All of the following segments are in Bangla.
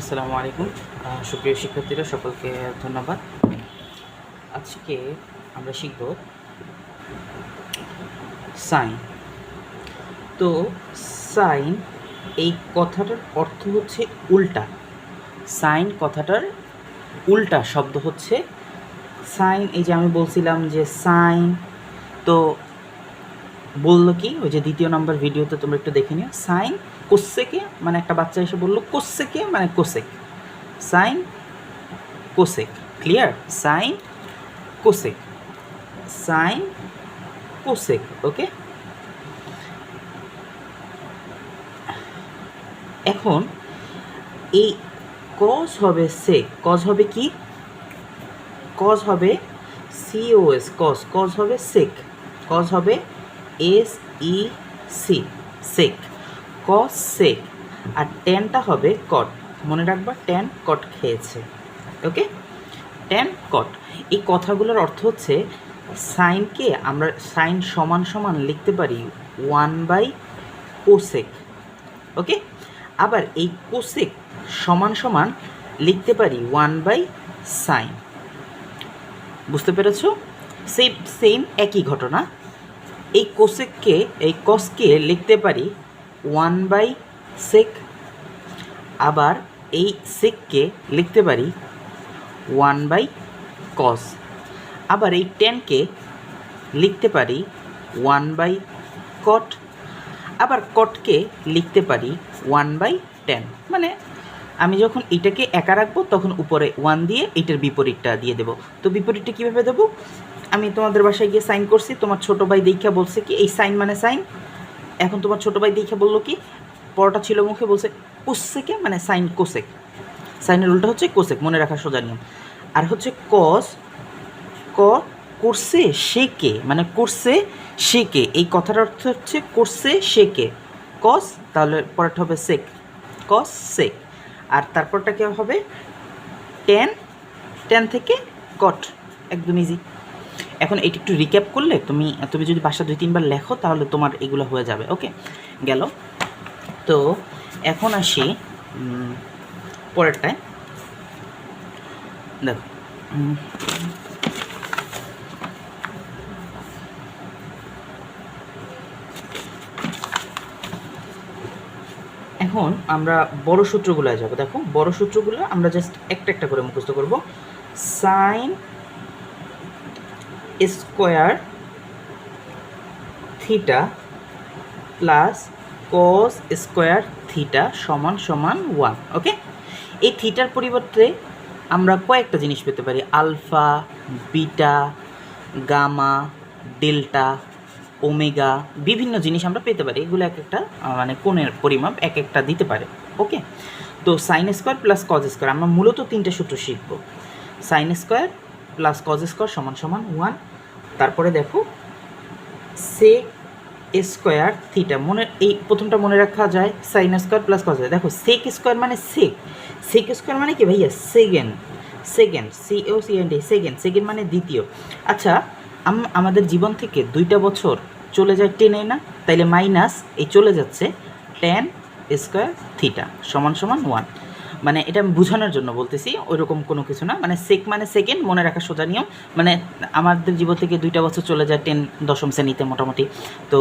আসসালামু আলাইকুম। সুপ্রিয় শিক্ষার্থীরা, সকলকে ধন্যবাদ। আজকে আমরা শিখব সাইন। তো সাইন, এই কথাটার অর্থ হচ্ছে উল্টা। সাইন কথাটার উল্টা শব্দ হচ্ছে সাইন। এই যে আমি বলছিলাম যে সাইন, তো বলল কি, ওই যে দ্বিতীয় নম্বর ভিডিওতে তোমরা একটু দেখে নিও। সাইন কোসেকে মানে একটা বাচ্চা এসে বলল, কোসেকে মানে cosec. Sine cosec clear sine cosec sine cosec, okay? এখন এই কজ হবে সেক কজ হবে কি? কজ হবে সিওএস কজ কজ হবে সেক কজ হবে S E C sec cos sec আর টেনটা হবে কট মনে রাখবা টেন কট খেয়েছে ওকে টেন কট এই কথাগুলোর অর্থ হচ্ছে সাইনকে আমরা সাইন সমান সমান লিখতে পারি ওয়ান বাই কোসেক ওকে আবার এই কোসেক সমান সমান লিখতে পারি ওয়ান বাই সাইন বুঝতে পেরেছ? সেম সেম একই ঘটনা এই কোসেককে এই কসকে লিখতে পারি ওয়ান বাই সেক। আবার এই সেককে লিখতে পারি ওয়ান বাই কস। আবার এই টেনকে লিখতে পারি ওয়ান বাই কট। আবার কটকে লিখতে পারি ওয়ান বাই টেন। মানে আমি যখন এটাকে একা রাখব, তখন উপরে ওয়ান দিয়ে এটার বিপরীতটা দিয়ে দেবো। তো বিপরীতটা কীভাবে দেবো? আমি তোমাদের বাসায় গিয়ে সাইন করছি, তোমার ছোটো ভাই দীক্ষা বলছে কি, এই সাইন মানে সাইন এখন তোমার ছোটো ভাই দীক্ষা বলল কি, পরোটা ছিল মুখে বলছে, কোসেকে? মানে সাইন কোসেক। সাইনের উল্টা হচ্ছে কোসেক, মনে রাখার সোজা নিয়ম। আর হচ্ছে কস, ক, করছে সে কে মানে করছে সে কে এই কথার অর্থ হচ্ছে করছে সে কে কস, তাহলে পরেরটা হবে সেক। Cos, sec. আর তারপরটা কে হবে? টেন টেন থেকে কট। একদম ইজি এখন এইটা একটু রিক্যাপ করলে তুমি তুমি যদি বাসা দুই, তিনবার লেখো, তাহলে তোমার এগুলো হয়ে যাবে ওকে গেল। তো এখন আসি পরেরটায়। দেখো এখন আমরা বড় সূত্রগুলো যাব। দেখো, বড় সূত্রগুলো আমরা জাস্ট একটা একটা করে মুখস্থ করব। Sine square theta plus cos square theta সমান সমান ওয়ান, ওকে? এই থিটার পরিবর্তে আমরা কয়েকটা জিনিস পেতে পারি। Alpha, beta, gamma, delta, omega বিভিন্ন জিনিস আমরা পেতে পারি। এগুলো এক একটা মানে কোণের পরিমাপ এক একটা দিতে পারে, ওকে? তো sine square plus cos square, আমরা মূলত তিনটে সূত্র শিখব। Sine square plus cos square সমান সমান ওয়ান তারপরে দেখো সেক স্কোয়ার থিটা মনে, এই প্রথমটা মনে রাখা যায় সাইন স্কোয়ার প্লাস কজ দেখো সেক স্কোয়ার মানে সেক সেক স্কোয়ার মানে কি ভাইয়া? Second second C O C and second second মানে দ্বিতীয়। আচ্ছা আম- আমাদের জীবন থেকে দুইটা বছর চলে যায় টেনে না? তাইলে মাইনাস এই চলে যাচ্ছে টেন স্কোয়ার থিটা সমান সমান ওয়ান মানে এটা আমি বোঝানোর জন্য বলতেছি, ওইরকম কোনো কিছু না। মানে সেক মানে সেকেন্ড মনে রাখা সোজা নিয়ম। মানে আমাদের জীবন থেকে দুইটা বছর চলে যায় টেন দশম শ্রেণীতে মোটামুটি। তো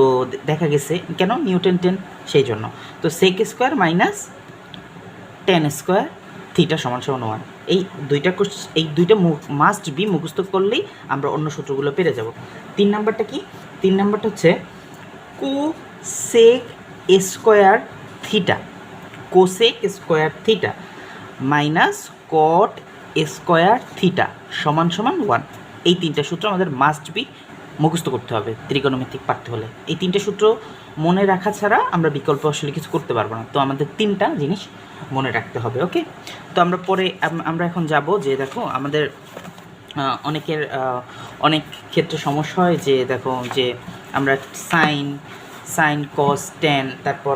দেখা গেছে, কেন? নিউটেন টেন সেই জন্য। তো sec square minus tan square theta সমান সমান ওয়ান এই দুইটা এই দুইটা মাস্ট বি মুখস্থ করলেই আমরা অন্য সূত্রগুলো পেরে যাব। তিন নাম্বারটা কি? তিন নাম্বারটা হচ্ছে cosec square theta cosec square theta minus cot square theta সমান সমান ওয়ান এই তিনটা সূত্র আমাদের মাস্ট বি মুখস্থ করতে হবে ত্রিকোণমিতিক পারতে হলে। এই তিনটে সূত্র মনে রাখা ছাড়া আমরা বিকল্প আসলে কিছু করতে পারব না। তো আমাদের তিনটা জিনিস মনে রাখতে হবে ওকে তো আমরা পরে আম- আমরা এখন যাব যে দেখো আমাদের অনেকের অনেক ক্ষেত্রে সমস্যা হয় যে দেখো যে আমরা সাইন সাইন, কস, টেন, তারপর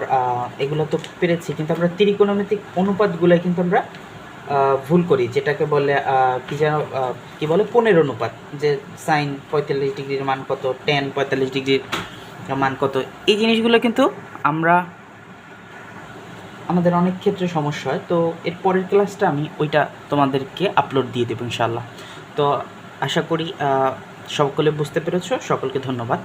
এগুলো তো পেরেছি, কিন্তু আমরা ত্রিকোণমিতিক অনুপাতগুলো কিন্তু আমরা ভুল করি, যেটাকে বলে কি যেন কী বলে পনেরো অনুপাত, যে সাইন পঁয়তাল্লিশ ডিগ্রির মান কত, টেন পঁয়তাল্লিশ ডিগ্রির মান কত, এই জিনিসগুলো কিন্তু আমরা, আমাদের অনেক ক্ষেত্রে সমস্যা হয়, তো এর পরের ক্লাসটা আমি ওইটা তোমাদেরকে আপলোড দিয়ে দেবো ইনশাল্লাহ তো আশা করি সকলে বুঝতে পেরেছ, সকলকে ধন্যবাদ।